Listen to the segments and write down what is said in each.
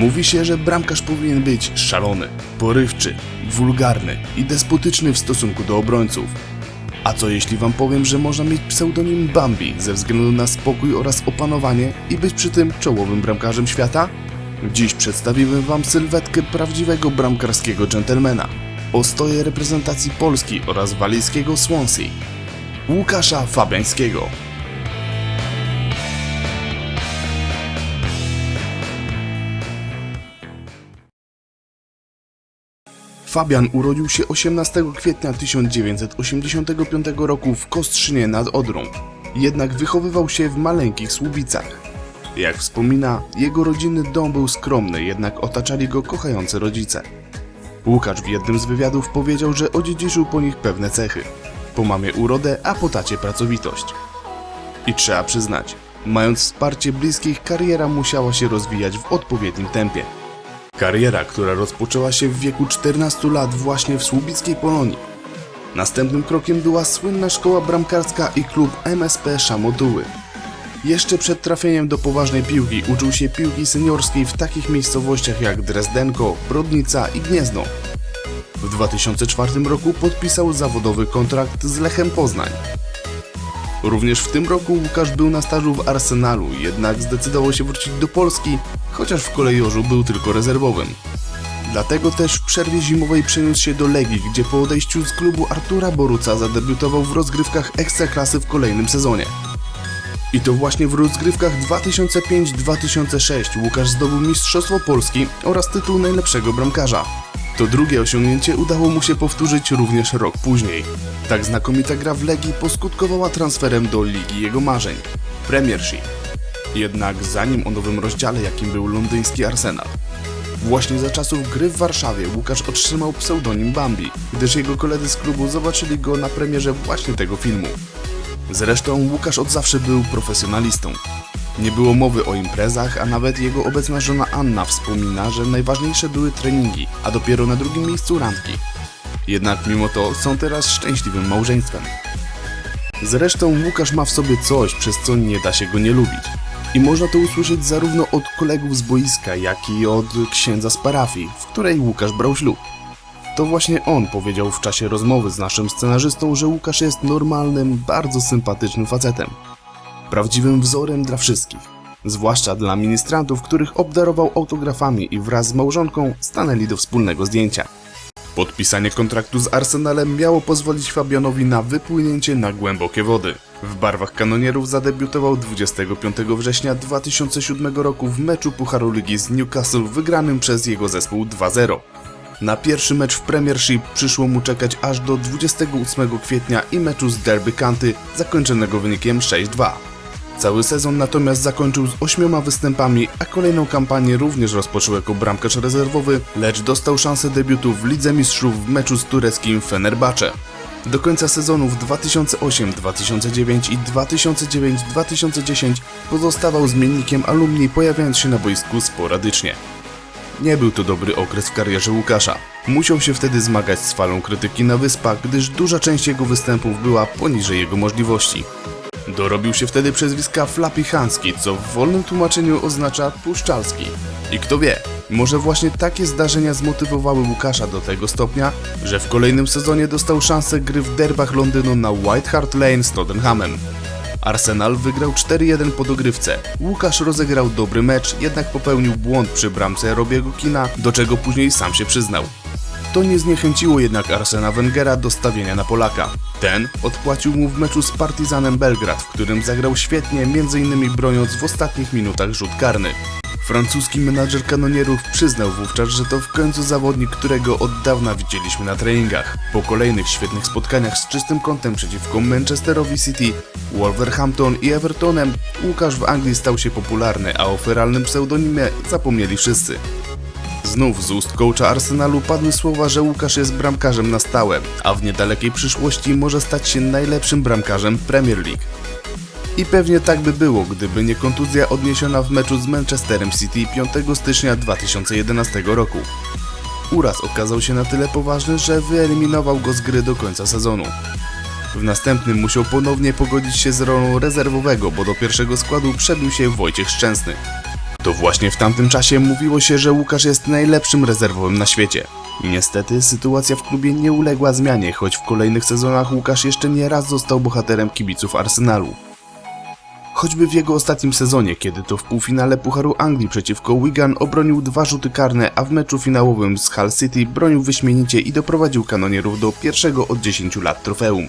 Mówi się, że bramkarz powinien być szalony, porywczy, wulgarny i despotyczny w stosunku do obrońców. A co jeśli wam powiem, że można mieć pseudonim Bambi ze względu na spokój oraz opanowanie i być przy tym czołowym bramkarzem świata? Dziś przedstawimy wam sylwetkę prawdziwego bramkarskiego dżentelmena, ostoję reprezentacji Polski oraz walijskiego Swansea, Łukasza Fabiańskiego. Fabian urodził się 18 kwietnia 1985 roku w Kostrzynie nad Odrą. Jednak wychowywał się w maleńkich Słubicach. Jak wspomina, jego rodzinny dom był skromny, jednak otaczali go kochający rodzice. Łukasz w jednym z wywiadów powiedział, że odziedziczył po nich pewne cechy. Po mamie urodę, a po tacie pracowitość. I trzeba przyznać, mając wsparcie bliskich, kariera musiała się rozwijać w odpowiednim tempie. Kariera, która rozpoczęła się w wieku 14 lat właśnie w Słubickiej Polonii. Następnym krokiem była słynna szkoła bramkarska i klub MSP Szamotuły. Jeszcze przed trafieniem do poważnej piłki uczył się piłki seniorskiej w takich miejscowościach jak Drezdenko, Brodnica i Gniezno. W 2004 roku podpisał zawodowy kontrakt z Lechem Poznań. Również w tym roku Łukasz był na stażu w Arsenalu, jednak zdecydował się wrócić do Polski, chociaż w kolejorzu był tylko rezerwowym. Dlatego też w przerwie zimowej przeniósł się do Legii, gdzie po odejściu z klubu Artura Boruca zadebiutował w rozgrywkach Ekstraklasy w kolejnym sezonie. I to właśnie w rozgrywkach 2005-2006 Łukasz zdobył Mistrzostwo Polski oraz tytuł najlepszego bramkarza. To drugie osiągnięcie udało mu się powtórzyć również rok później. Tak znakomita gra w Legii poskutkowała transferem do ligi jego marzeń Premiership. Jednak zanim o nowym rozdziale, jakim był londyński Arsenal. Właśnie za czasów gry w Warszawie Łukasz otrzymał pseudonim Bambi, gdyż jego koledzy z klubu zobaczyli go na premierze właśnie tego filmu. Zresztą Łukasz od zawsze był profesjonalistą. Nie było mowy o imprezach, a nawet jego obecna żona Anna wspomina, że najważniejsze były treningi, a dopiero na drugim miejscu randki. Jednak mimo to są teraz szczęśliwym małżeństwem. Zresztą Łukasz ma w sobie coś, przez co nie da się go nie lubić. I można to usłyszeć zarówno od kolegów z boiska, jak i od księdza z parafii, w której Łukasz brał ślub. To właśnie on powiedział w czasie rozmowy z naszym scenarzystą, że Łukasz jest normalnym, bardzo sympatycznym facetem. Prawdziwym wzorem dla wszystkich. Zwłaszcza dla ministrantów, których obdarował autografami i wraz z małżonką stanęli do wspólnego zdjęcia. Podpisanie kontraktu z Arsenalem miało pozwolić Fabianowi na wypłynięcie na głębokie wody. W barwach kanonierów zadebiutował 25 września 2007 roku w meczu Pucharu Ligi z Newcastle wygranym przez jego zespół 2-0. Na pierwszy mecz w Premiership przyszło mu czekać aż do 28 kwietnia i meczu z Derby County zakończonego wynikiem 6-2. Cały sezon natomiast zakończył z ośmioma występami, a kolejną kampanię również rozpoczął jako bramkarz rezerwowy, lecz dostał szansę debiutu w Lidze Mistrzów w meczu z tureckim Fenerbahce. Do końca sezonów 2008-2009 i 2009-2010 pozostawał zmiennikiem alumni pojawiając się na boisku sporadycznie. Nie był to dobry okres w karierze Łukasza. Musiał się wtedy zmagać z falą krytyki na wyspach, gdyż duża część jego występów była poniżej jego możliwości. Dorobił się wtedy przezwiska Flappy Hanski, co w wolnym tłumaczeniu oznacza puszczalski. I kto wie, może właśnie takie zdarzenia zmotywowały Łukasza do tego stopnia, że w kolejnym sezonie dostał szansę gry w derbach Londynu na White Hart Lane z Tottenhamem. Arsenal wygrał 4-1 po dogrywce. Łukasz rozegrał dobry mecz, jednak popełnił błąd przy bramce Robiego Kina, do czego później sam się przyznał. To nie zniechęciło jednak Arsena Wengera do stawienia na Polaka. Ten odpłacił mu w meczu z Partizanem Belgrad, w którym zagrał świetnie, m.in. broniąc w ostatnich minutach rzut karny. Francuski menadżer kanonierów przyznał wówczas, że to w końcu zawodnik, którego od dawna widzieliśmy na treningach. Po kolejnych świetnych spotkaniach z czystym kątem przeciwko Manchesterowi City, Wolverhampton i Evertonem, Łukasz w Anglii stał się popularny, a o feralnym pseudonimie zapomnieli wszyscy. Znów z ust coacha Arsenalu padły słowa, że Łukasz jest bramkarzem na stałe, a w niedalekiej przyszłości może stać się najlepszym bramkarzem Premier League. I pewnie tak by było, gdyby nie kontuzja odniesiona w meczu z Manchesterem City 5 stycznia 2011 roku. Uraz okazał się na tyle poważny, że wyeliminował go z gry do końca sezonu. W następnym musiał ponownie pogodzić się z rolą rezerwowego, bo do pierwszego składu przebił się Wojciech Szczęsny. To właśnie w tamtym czasie mówiło się, że Łukasz jest najlepszym rezerwowym na świecie. Niestety sytuacja w klubie nie uległa zmianie, choć w kolejnych sezonach Łukasz jeszcze nie raz został bohaterem kibiców Arsenalu. Choćby w jego ostatnim sezonie, kiedy to w półfinale Pucharu Anglii przeciwko Wigan obronił dwa rzuty karne, a w meczu finałowym z Hull City bronił wyśmienicie i doprowadził kanonierów do pierwszego od 10 lat trofeum.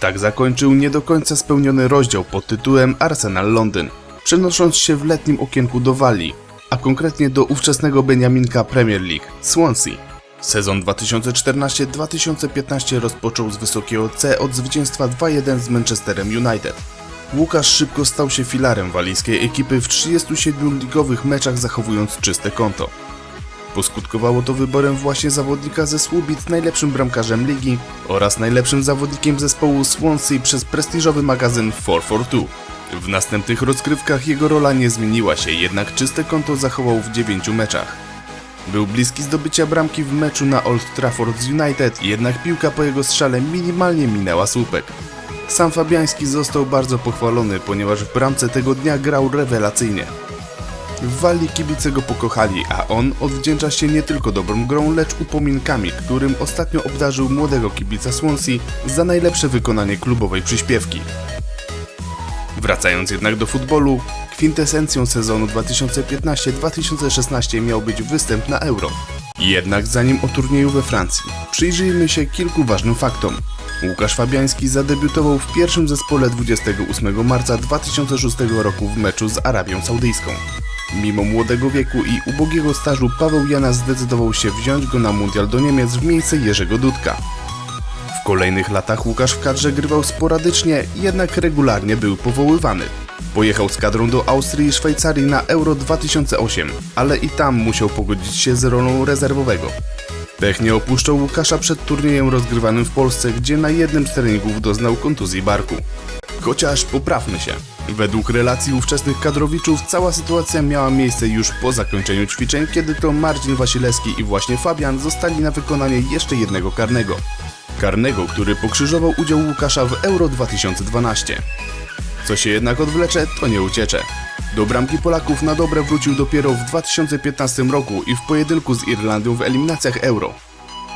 Tak zakończył nie do końca spełniony rozdział pod tytułem Arsenal Londyn, przenosząc się w letnim okienku do Walii, a konkretnie do ówczesnego Beniaminka Premier League, Swansea. Sezon 2014-2015 rozpoczął z wysokiego C od zwycięstwa 2-1 z Manchesterem United. Łukasz szybko stał się filarem walijskiej ekipy w 37 ligowych meczach zachowując czyste konto. Poskutkowało to wyborem właśnie zawodnika ze Słubic najlepszym bramkarzem ligi oraz najlepszym zawodnikiem zespołu Swansea przez prestiżowy magazyn 442. W następnych rozgrywkach jego rola nie zmieniła się, jednak czyste konto zachował w 9 meczach. Był bliski zdobycia bramki w meczu na Old Trafford United, jednak piłka po jego strzale minimalnie minęła słupek. Sam Fabiański został bardzo pochwalony, ponieważ w bramce tego dnia grał rewelacyjnie. W Walii kibice go pokochali, a on odwdzięcza się nie tylko dobrą grą, lecz upominkami, którym ostatnio obdarzył młodego kibica Swansea za najlepsze wykonanie klubowej przyśpiewki. Wracając jednak do futbolu, kwintesencją sezonu 2015-2016 miał być występ na Euro. Jednak zanim o turnieju we Francji, przyjrzyjmy się kilku ważnym faktom. Łukasz Fabiański zadebiutował w pierwszym zespole 28 marca 2006 roku w meczu z Arabią Saudyjską. Mimo młodego wieku i ubogiego stażu Paweł Jana zdecydował się wziąć go na mundial do Niemiec w miejsce Jerzego Dudka. Kolejnych latach Łukasz w kadrze grywał sporadycznie, jednak regularnie był powoływany. Pojechał z kadrą do Austrii i Szwajcarii na Euro 2008, ale i tam musiał pogodzić się z rolą rezerwowego. Pech nie opuszczał Łukasza przed turniejem rozgrywanym w Polsce, gdzie na jednym z treningów doznał kontuzji barku. Chociaż poprawmy się. Według relacji ówczesnych kadrowiczów cała sytuacja miała miejsce już po zakończeniu ćwiczeń, kiedy to Marcin Wasilewski i właśnie Fabian zostali na wykonanie jeszcze jednego karnego. Karnego, który pokrzyżował udział Łukasza w Euro 2012. Co się jednak odwlecze, to nie uciecze. Do bramki Polaków na dobre wrócił dopiero w 2015 roku i w pojedynku z Irlandią w eliminacjach Euro.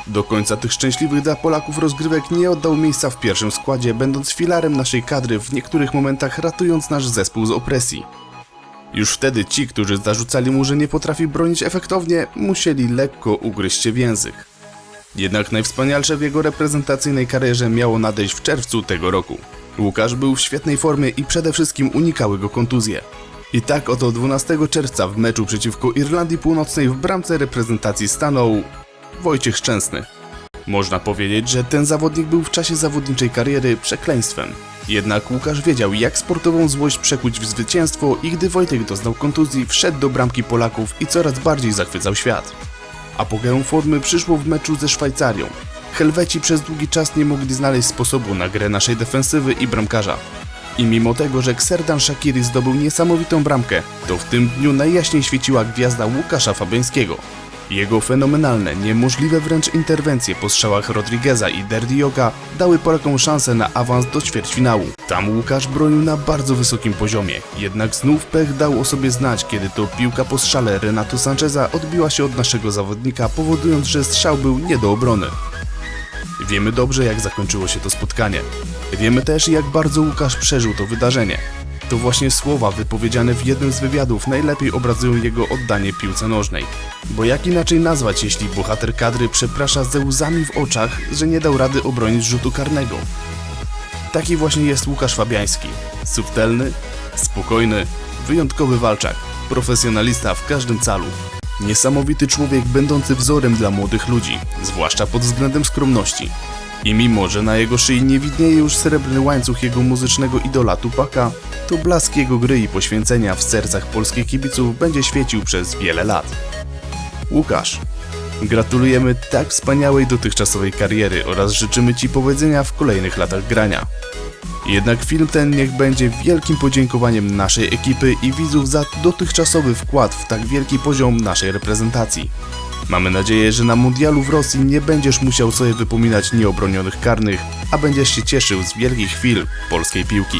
Do końca tych szczęśliwych dla Polaków rozgrywek nie oddał miejsca w pierwszym składzie, będąc filarem naszej kadry w niektórych momentach ratując nasz zespół z opresji. Już wtedy ci, którzy zarzucali mu, że nie potrafi bronić efektownie, musieli lekko ugryźć się w język. Jednak najwspanialsze w jego reprezentacyjnej karierze miało nadejść w czerwcu tego roku. Łukasz był w świetnej formie i przede wszystkim unikały go kontuzje. I tak oto 12 czerwca w meczu przeciwko Irlandii Północnej w bramce reprezentacji stanął Wojciech Szczęsny. Można powiedzieć, że ten zawodnik był w czasie zawodniczej kariery przekleństwem. Jednak Łukasz wiedział, jak sportową złość przekuć w zwycięstwo i gdy Wojtek doznał kontuzji, wszedł do bramki Polaków i coraz bardziej zachwycał świat. Apogeum formy przyszło w meczu ze Szwajcarią. Helweci przez długi czas nie mogli znaleźć sposobu na grę naszej defensywy i bramkarza. I mimo tego, że Xerdan Shakiri zdobył niesamowitą bramkę, to w tym dniu najjaśniej świeciła gwiazda Łukasza Fabiańskiego. Jego fenomenalne, niemożliwe wręcz interwencje po strzałach Rodrigueza i Derdioga dały Polakom szansę na awans do ćwierćfinału. Tam Łukasz bronił na bardzo wysokim poziomie, jednak znów pech dał o sobie znać, kiedy to piłka po strzale Renato Sancheza odbiła się od naszego zawodnika, powodując, że strzał był nie do obrony. Wiemy dobrze, jak zakończyło się to spotkanie. Wiemy też, jak bardzo Łukasz przeżył to wydarzenie. To właśnie słowa wypowiedziane w jednym z wywiadów najlepiej obrazują jego oddanie piłce nożnej. Bo jak inaczej nazwać, jeśli bohater kadry przeprasza ze łzami w oczach, że nie dał rady obronić rzutu karnego? Taki właśnie jest Łukasz Fabiański. Subtelny, spokojny, wyjątkowy walczak, profesjonalista w każdym calu. Niesamowity człowiek będący wzorem dla młodych ludzi, zwłaszcza pod względem skromności. I mimo, że na jego szyi nie widnieje już srebrny łańcuch jego muzycznego idola Tupaka, to blask jego gry i poświęcenia w sercach polskich kibiców będzie świecił przez wiele lat. Łukasz, gratulujemy tak wspaniałej dotychczasowej kariery oraz życzymy Ci powodzenia w kolejnych latach grania. Jednak film ten niech będzie wielkim podziękowaniem naszej ekipy i widzów za dotychczasowy wkład w tak wielki poziom naszej reprezentacji. Mamy nadzieję, że na mundialu w Rosji nie będziesz musiał sobie wypominać nieobronionych karnych, a będziesz się cieszył z wielkich chwil polskiej piłki.